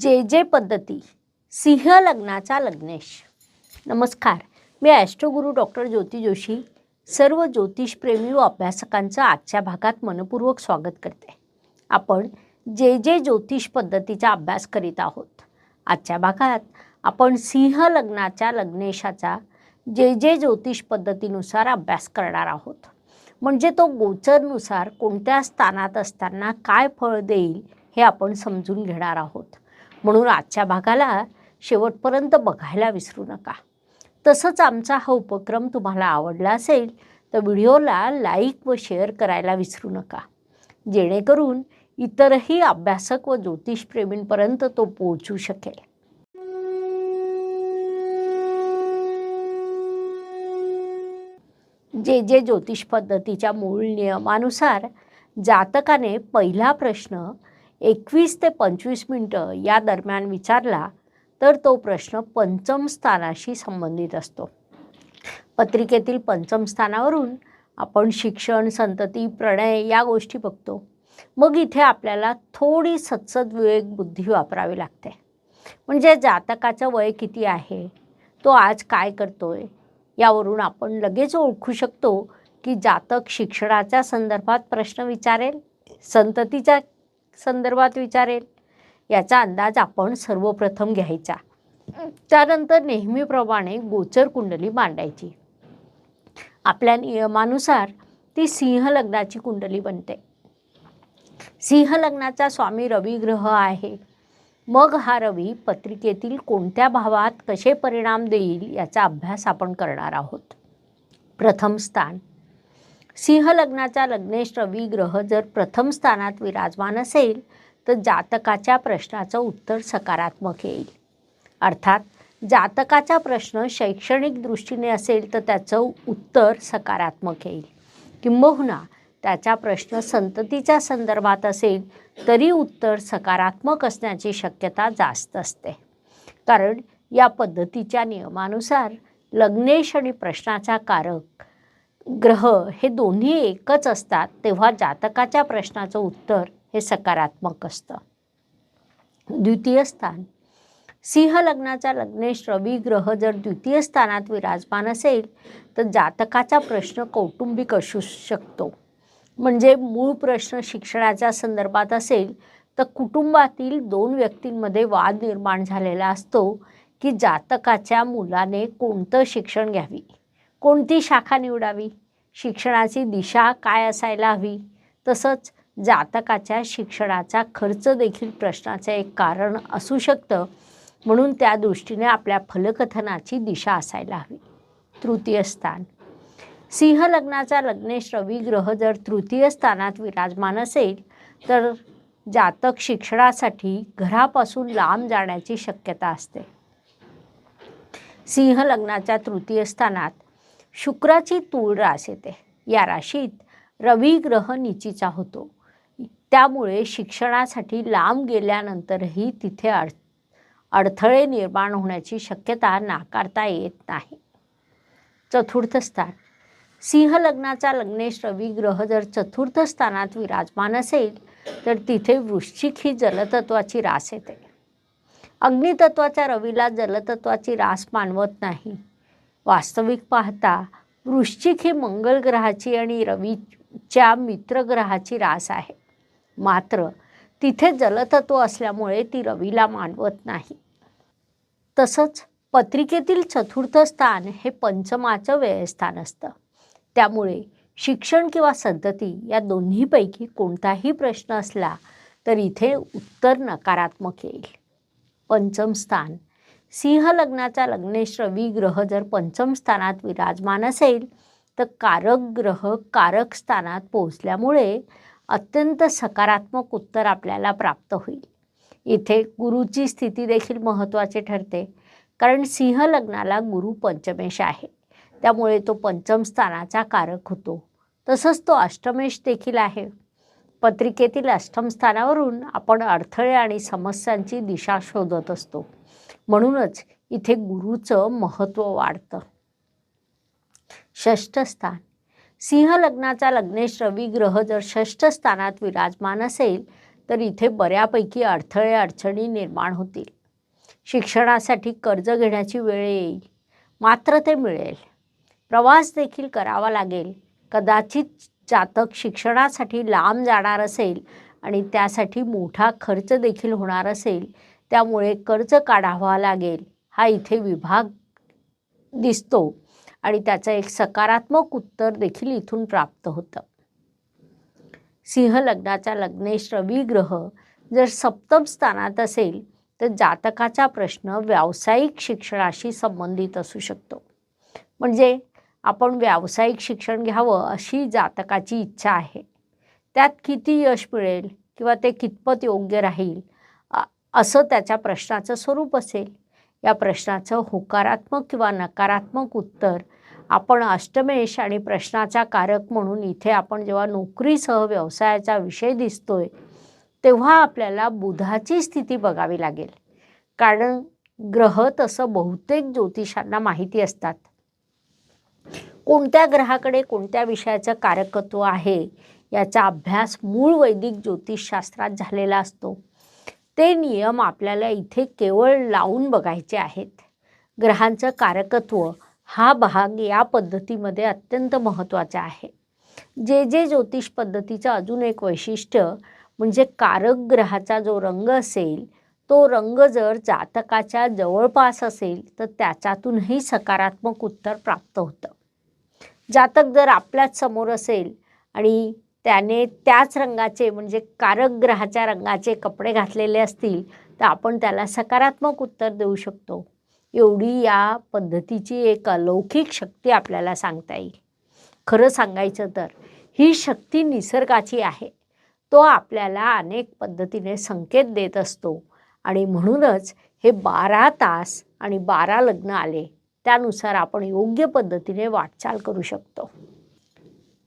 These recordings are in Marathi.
जे जे पद्धती सिंह लग्नाचा लग्नेश. नमस्कार. मी astro guru doctor Jyoti Joshi सर्व ज्योतिषप्रेमी व अभ्यासकांचं आजच्या भागात मनपूर्वक स्वागत करते. आपण जे जे ज्योतिष पद्धतीचा अभ्यास करीत आहोत. आजच्या भागात आपण सिंह लग्नाच्या लग्नेशाचा जे जे ज्योतिष पद्धतीनुसार अभ्यास करणार आहोत. म्हणजे तो गोचरनुसार कोणत्या स्थानात असताना काय फळ देईल हे आपण समजून घेणार आहोत. म्हणून आजच्या भागाला शेवटपर्यंत बघायला विसरू नका. तसंच आमचा हा उपक्रम तुम्हाला आवडला असेल तर व्हिडिओला लाईक व शेअर करायला विसरू नका. जेणेकरून इतरही अभ्यासक व ज्योतिषप्रेमींपर्यंत तो पोहोचू शकेल. जे जे ज्योतिष पद्धतीच्या मूळ नियमानुसार जातकाने पहिला प्रश्न एकवीस ते पंचवीस मिनटं या दरम्यान विचारला तर तो प्रश्न पंचम स्थानाशी संबंधित असतो. पत्रिकेतील पंचम स्थानावरून आपण शिक्षण संतती प्रणय या गोष्टी बघतो. मग इथे आपल्याला थोडी सत्सद विवेक बुद्धी वापरावी लागते. म्हणजे जातकाचं वय किती आहे? तो आज काय करतोय? यावरून आपण लगेच ओळखू शकतो की जातक शिक्षणाच्या संदर्भात प्रश्न विचारेल संततीच्या संदर्भात विचारेल. याचा अंदाज आपण सर्वप्रथम घ्यायचा. त्यानंतर नेहमीप्रमाणे गोचर कुंडली मांडायची. आपल्या नियमानुसार ती सिंह लग्नाची कुंडली बनते. सिंह लग्नाचा स्वामी रवी ग्रह आहे. मग हा रवी पत्रिकेतील कोणत्या भावात कसे परिणाम देईल याचा अभ्यास आपण करणार आहोत. प्रथम स्थान. सिंह लग्नाचा लग्नेश रवी ग्रह जर प्रथम स्थानात विराजमान असेल तर जातकाच्या प्रश्नाचं उत्तर सकारात्मक येईल. अर्थात जातकाचा प्रश्न शैक्षणिक दृष्टीने असेल तर त्याचं उत्तर सकारात्मक येईल. किंबहुना त्याचा प्रश्न संततीच्या संदर्भात असेल तरी उत्तर सकारात्मक असण्याची शक्यता जास्त असते. कारण या पद्धतीच्या नियमानुसार लग्नेश आणि प्रश्नाचा कारक ग्रह हे दोन्ही एकच असतात तेव्हा जातकाच्या प्रश्नाचं उत्तर हे सकारात्मक असतं. द्वितीय स्थान. सिंह लग्नाचा लग्नेश रवी ग्रह जर द्वितीय स्थानात विराजमान असेल तर जातकाचा प्रश्न कौटुंबिक असू शकतो. म्हणजे मूळ प्रश्न शिक्षणाच्या संदर्भात असेल तर कुटुंबातील दोन व्यक्तींमध्ये वाद निर्माण झालेला असतो की जातकाच्या मुलाने कोणतं शिक्षण घ्यावी? कोणती शाखा निवडावी? शिक्षणाची दिशा काय असायला हवी? तसंच जातकाच्या शिक्षणाचा खर्च देखील प्रश्नाचं एक कारण असू शकतं. म्हणून त्या दृष्टीने आपल्या फलकथनाची दिशा असायला हवी. तृतीय स्थान. सिंह लग्नाचा लग्नेश रवी ग्रह जर तृतीय स्थानात विराजमान असेल तर जातक शिक्षणासाठी घरापासून लांब जाण्याची शक्यता असते. सिंह लग्नाच्या तृतीय स्थानात शुक्राची तूळ रास येते. या राशीत रवी ग्रह निचीचा होतो. त्यामुळे शिक्षणासाठी लांब गेल्यानंतरही तिथे अड अडथळे निर्माण होण्याची शक्यता नाकारता येत नाही. चतुर्थ स्थान. सिंह लग्नाचा लग्नेश रवी ग्रह जर चतुर्थ स्थानात विराजमान असेल तर तिथे वृश्चिक ही जलतत्वाची रास येते. अग्नितत्वाच्या रवीला जलतत्वाची रास मानवत नाही. वास्तविक पाहता वृश्चिक ही मंगल ग्रहाची आणि रवीच्या मित्रग्रहाची रास आहे. मात्र तिथे जलतत्व असल्यामुळे ती रवीला मानवत नाही. तसंच पत्रिकेतील चतुर्थ स्थान हे पंचमाचं व्ययस्थान असतं. त्यामुळे शिक्षण किंवा संतती या दोन्हीपैकी कोणताही प्रश्न असला तर इथे उत्तर नकारात्मक येईल. पंचम स्थान सिंह लग्नाचा लग्नेश रवी ग्रह जर पंचम स्थानात विराजमान असेल तर कारक ग्रह कारक स्थानात पोहोचल्यामुळे अत्यंत सकारात्मक उत्तर आपल्याला प्राप्त होईल. इथे गुरुची स्थिती देखील महत्त्वाची ठरते कारण सिंह लग्नाला गुरु पंचमेश आहे. त्यामुळे तो पंचम स्थानाचा कारक होतो. तसंच तो अष्टमेश देखील आहे. पत्रिकेतील अष्टम स्थानावरून आपण अडथळे आणि समस्यांची दिशा शोधत असतो. म्हणूनच इथे गुरुचं महत्त्व वाढतं. षष्ठ स्थान. सिंह लग्नाचा लग्नेश रवी ग्रह जर षष्ठ स्थानात विराजमान असेल तर इथे बऱ्यापैकी अडथळे अडचणी निर्माण होतील. शिक्षणासाठी कर्ज घेण्याची वेळ येईल. मात्र ते मिळेल. प्रवास देखील करावा लागेल. कदाचित जातक शिक्षणासाठी लांब जाणार असेल आणि त्यासाठी मोठा खर्च देखील होणार असेल त्यामुळे कर्ज काढावा लागेल हा इथे विभाग दिसतो. आणि त्याचं एक सकारात्मक उत्तर देखील इथून प्राप्त होतं. सिंह लग्नाचा लग्नेश रवी ग्रह जर सप्तम स्थानात असेल तर जातकाचा प्रश्न व्यावसायिक शिक्षणाशी संबंधित असू शकतो. म्हणजे आपण व्यावसायिक शिक्षण घ्यावं अशी जातकाची इच्छा आहे. त्यात किती यश मिळेल किंवा ते कितपत योग्य राहील असं त्याच्या प्रश्नाचं स्वरूप असेल. या प्रश्नाचं होकारात्मक किंवा नकारात्मक उत्तर आपण अष्टमेश आणि प्रश्नाचा कारक म्हणून इथे आपण जेव्हा नोकरीसह व्यवसायाचा विषय दिसतोय तेव्हा आपल्याला बुधाची स्थिती बघावी लागेल. कारण ग्रह तसं बहुतेक ज्योतिषांना माहिती असतात. कोणत्या ग्रहाकडे कोणत्या विषयाचं कारकत्व आहे याचा अभ्यास मूळ वैदिक ज्योतिषशास्त्रात झालेला असतो. ते नियम आपल्याला इथे केवळ लावून बघायचे आहेत. ग्रहांचं कारकत्व हा भाग या पद्धतीमध्ये अत्यंत महत्त्वाचा आहे. जे जे ज्योतिष पद्धतीचं अजून एक वैशिष्ट्य म्हणजे कारक ग्रहाचा जो रंग असेल तो रंग जर जातकाच्या जवळपास असेल तर त्याच्यातूनही सकारात्मक उत्तर प्राप्त होतं. जातक जर आपल्याच समोर असेल आणि त्याने त्याच रंगाचे म्हणजे कारक ग्रहाच्या रंगाचे कपडे घातलेले असतील तर आपण त्याला सकारात्मक उत्तर देऊ शकतो. एवढी या पद्धतीची एक अलौकिक शक्ती आपल्याला सांगता येईल. खरं सांगायचं तर ही शक्ती निसर्गाची आहे. तो आपल्याला अनेक पद्धतीने संकेत देत असतो. आणि म्हणूनच हे बारा तास आणि बारा लग्न आले त्यानुसार आपण योग्य पद्धतीने वाटचाल करू शकतो.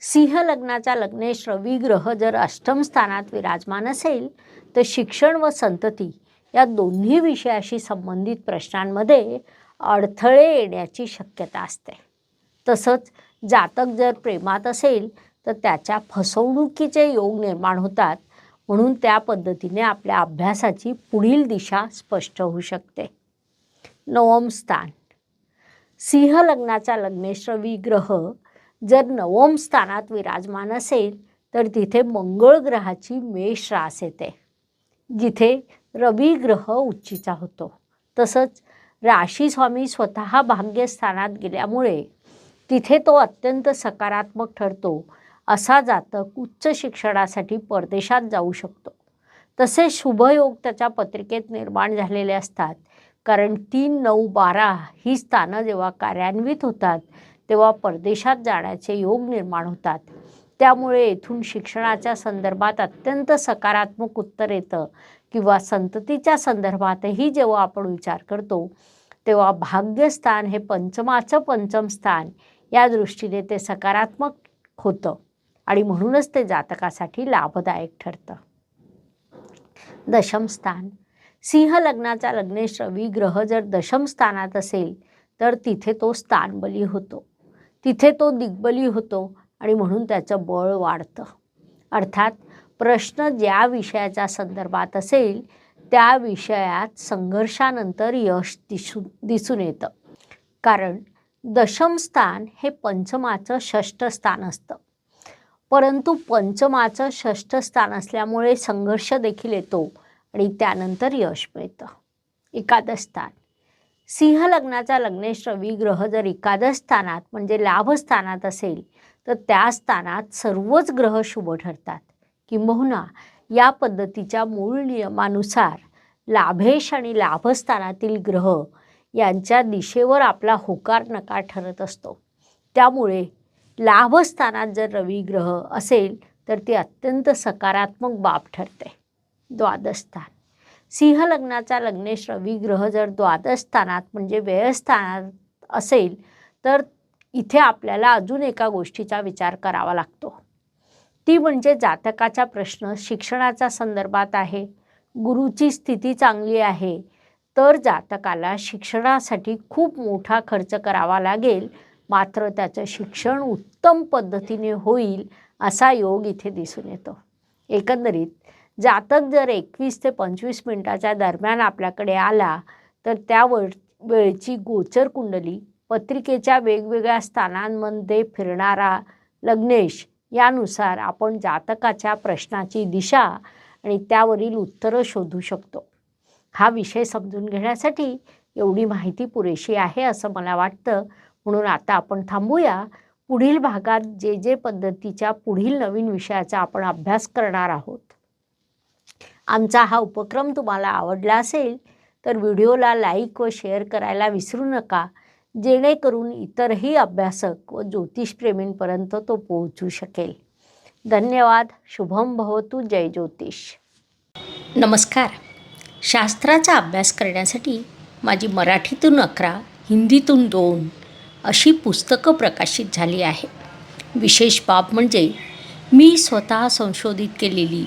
सिंह लग्नाचा लग्नेश रवी ग्रह जर अष्टम स्थानात विराजमान असेल तर शिक्षण व संतती या दोन्ही विषयाशी संबंधित प्रश्नांमध्ये अडथळे येण्याची शक्यता असते. तसंच जातक जर प्रेमात असेल तर त्याच्या फसवणुकीचे योग निर्माण होतात म्हणून त्या पद्धतीने आपल्या अभ्यासाची पुढील दिशा स्पष्ट होऊ शकते. नवम स्थान. सिंह लग्नाचा लग्नेश रवी ग्रह जर नवम स्थानात विराजमान असेल तर तिथे मंगळ ग्रहाची मेष रास येते जिथे रवी ग्रह उच्चीचा होतो. तसंच राशी स्वामी स्वतः भाग्यस्थानात गेल्यामुळे तिथे तो अत्यंत सकारात्मक ठरतो असा जातक उच्च शिक्षणासाठी परदेशात जाऊ शकतो. तसे शुभयोग त्याच्या पत्रिकेत निर्माण झालेले असतात कारण तीन नऊ बारा ही स्थानं जेव्हा कार्यान्वित होतात तेव्हा परदेशात जाण्याचे योग निर्माण होतात. त्यामुळे येथून शिक्षणाच्या संदर्भात अत्यंत सकारात्मक उत्तर येतं किंवा संततीच्या संदर्भातही जेव्हा आपण विचार करतो तेव्हा भाग्यस्थान हे पंचमाचं पंचम स्थान या दृष्टीने ते सकारात्मक होतं आणि म्हणूनच ते जातकासाठी लाभदायक ठरतं. दशम स्थान. सिंह लग्नाचा लग्नेश रवी ग्रह जर दशम स्थानात असेल तर तिथे तो स्थानबली होतो. तिथे तो दिग्बली होतो आणि म्हणून त्याचं बळ वाढतं. अर्थात प्रश्न ज्या विषयाच्या संदर्भात असेल त्या विषयात संघर्षानंतर यश दिसून दिसून येतं. कारण दशम स्थान हे पंचमाचं षष्ठ स्थान असतं. परंतु पंचमाचं षष्ठ स्थान असल्यामुळे संघर्ष देखील येतो आणि त्यानंतर यश मिळतं. एकादश स्थान. सिंह लग्नाचा लग्नेश रवी ग्रह जर एकादश स्थानात म्हणजे लाभस्थानात असेल तर त्या स्थानात सर्वच ग्रह शुभ ठरतात. किंबहुना या पद्धतीच्या मूळ नियमानुसार लाभेश आणि लाभस्थानातील ग्रह यांच्या दिशेवर आपला होकार नकार ठरत असतो. त्यामुळे लाभस्थानात जर रवी ग्रह असेल तर ती अत्यंत सकारात्मक बाब ठरते. द्वादश स्थान. सिंह लग्नाचा लग्नेश रवी ग्रह जर द्वादश स्थानात म्हणजे व्ययस्थानात असेल तर इथे आपल्याला अजून एका गोष्टीचा विचार करावा लागतो. ती म्हणजे जातकाचा प्रश्न शिक्षणाच्या संदर्भात आहे गुरुची स्थिती चांगली आहे तर जातकाला शिक्षणासाठी खूप मोठा खर्च करावा लागेल मात्र त्याचं शिक्षण उत्तम पद्धतीने होईल असा योग इथे दिसून येतो. एकंदरीत जातक जर एकवीस ते पंचवीस मिनटाच्या दरम्यान आपल्याकडे आला तर त्या वेळची गोचर कुंडली पत्रिकेच्या वेगवेगळ्या स्थानांमध्ये फिरणारा लग्नेश यानुसार आपण जातकाच्या प्रश्नाची दिशा आणि त्यावरील उत्तरं शोधू शकतो. हा विषय समजून घेण्यासाठी एवढी माहिती पुरेशी आहे असं मला वाटतं. म्हणून आता आपण थांबूया. पुढील भागात जे जे पद्धतीच्या पुढील नवीन विषयाचा आपण अभ्यास करणार आहोत. आमचा हा उपक्रम तुम्हाला आवडला असेल तर व्हिडिओला लाईक व शेअर करायला विसरू नका. जेणेकरून इतरही अभ्यासक व ज्योतिषप्रेमींपर्यंत तो पोहोचू शकेल. धन्यवाद. शुभम भवतू. जय ज्योतिष. नमस्कार. शास्त्राचा अभ्यास करण्यासाठी माझी मराठीतून अकरा हिंदीतून दोन अशी पुस्तकं प्रकाशित झाली आहे. विशेष बाब म्हणजे मी स्वतः संशोधित केलेली